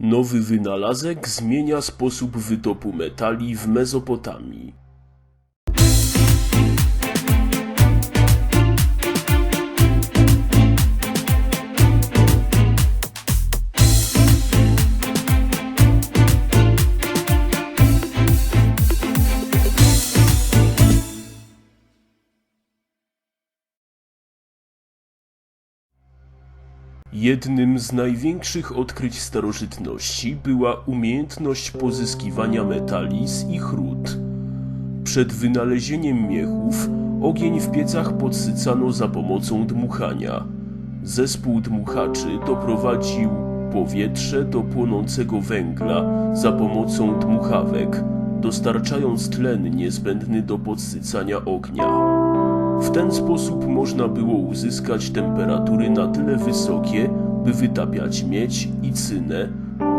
Nowy wynalazek zmienia sposób wytopu metali w Mezopotamii. Jednym z największych odkryć starożytności była umiejętność pozyskiwania metali z ich ród. Przed wynalezieniem miechów ogień w piecach podsycano za pomocą dmuchania. Zespół dmuchaczy doprowadził powietrze do płonącego węgla za pomocą dmuchawek, dostarczając tlen niezbędny do podsycania ognia. W ten sposób można było uzyskać temperatury na tyle wysokie, by wytapiać miedź i cynę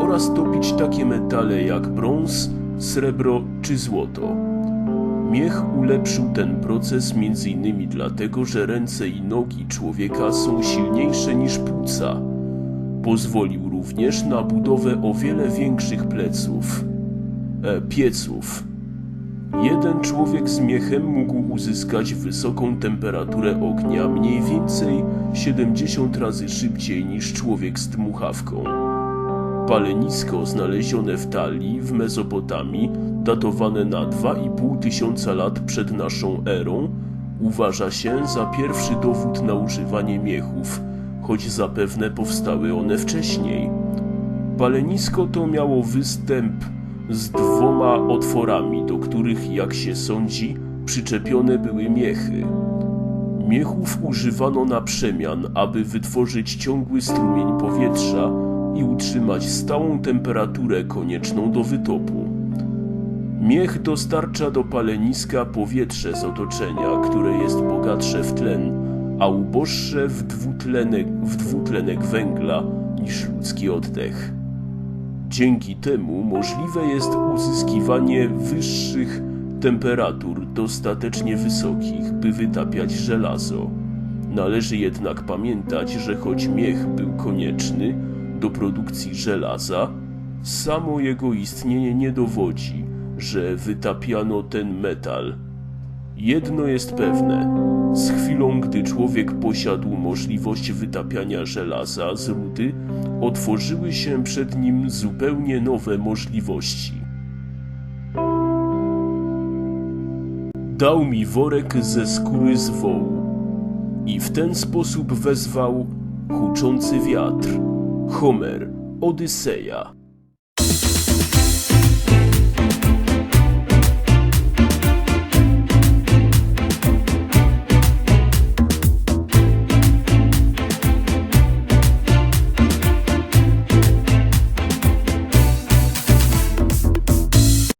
oraz topić takie metale jak brąz, srebro czy złoto. Miech ulepszył ten proces m.in. dlatego, że ręce i nogi człowieka są silniejsze niż płuca. Pozwolił również na budowę o wiele większych pleców, e, pieców. Jeden człowiek z miechem mógł uzyskać wysoką temperaturę ognia mniej więcej 70 razy szybciej niż człowiek z dmuchawką. Palenisko znalezione w Talii w Mezopotamii, datowane na 2,5 tysiąca lat przed naszą erą, uważa się za pierwszy dowód na używanie miechów, choć zapewne powstały one wcześniej. Palenisko to miało występ z dwoma otworami, do których, jak się sądzi, przyczepione były miechy. Miechów używano na przemian, aby wytworzyć ciągły strumień powietrza i utrzymać stałą temperaturę konieczną do wytopu. Miech dostarcza do paleniska powietrze z otoczenia, które jest bogatsze w tlen, a uboższe w dwutlenek, w dwutlenek węgla niż ludzki oddech. Dzięki temu możliwe jest uzyskiwanie wyższych temperatur dostatecznie wysokich, by wytapiać żelazo. Należy jednak pamiętać, że choć miech był konieczny do produkcji żelaza, samo jego istnienie nie dowodzi, że wytapiano ten metal. Jedno jest pewne: z chwilą, gdy człowiek posiadł możliwość wytapiania żelaza z rudy, otworzyły się przed nim zupełnie nowe możliwości. Dał mi worek ze skóry z wołu i w ten sposób wezwał huczący wiatr, Homer, Odyseja.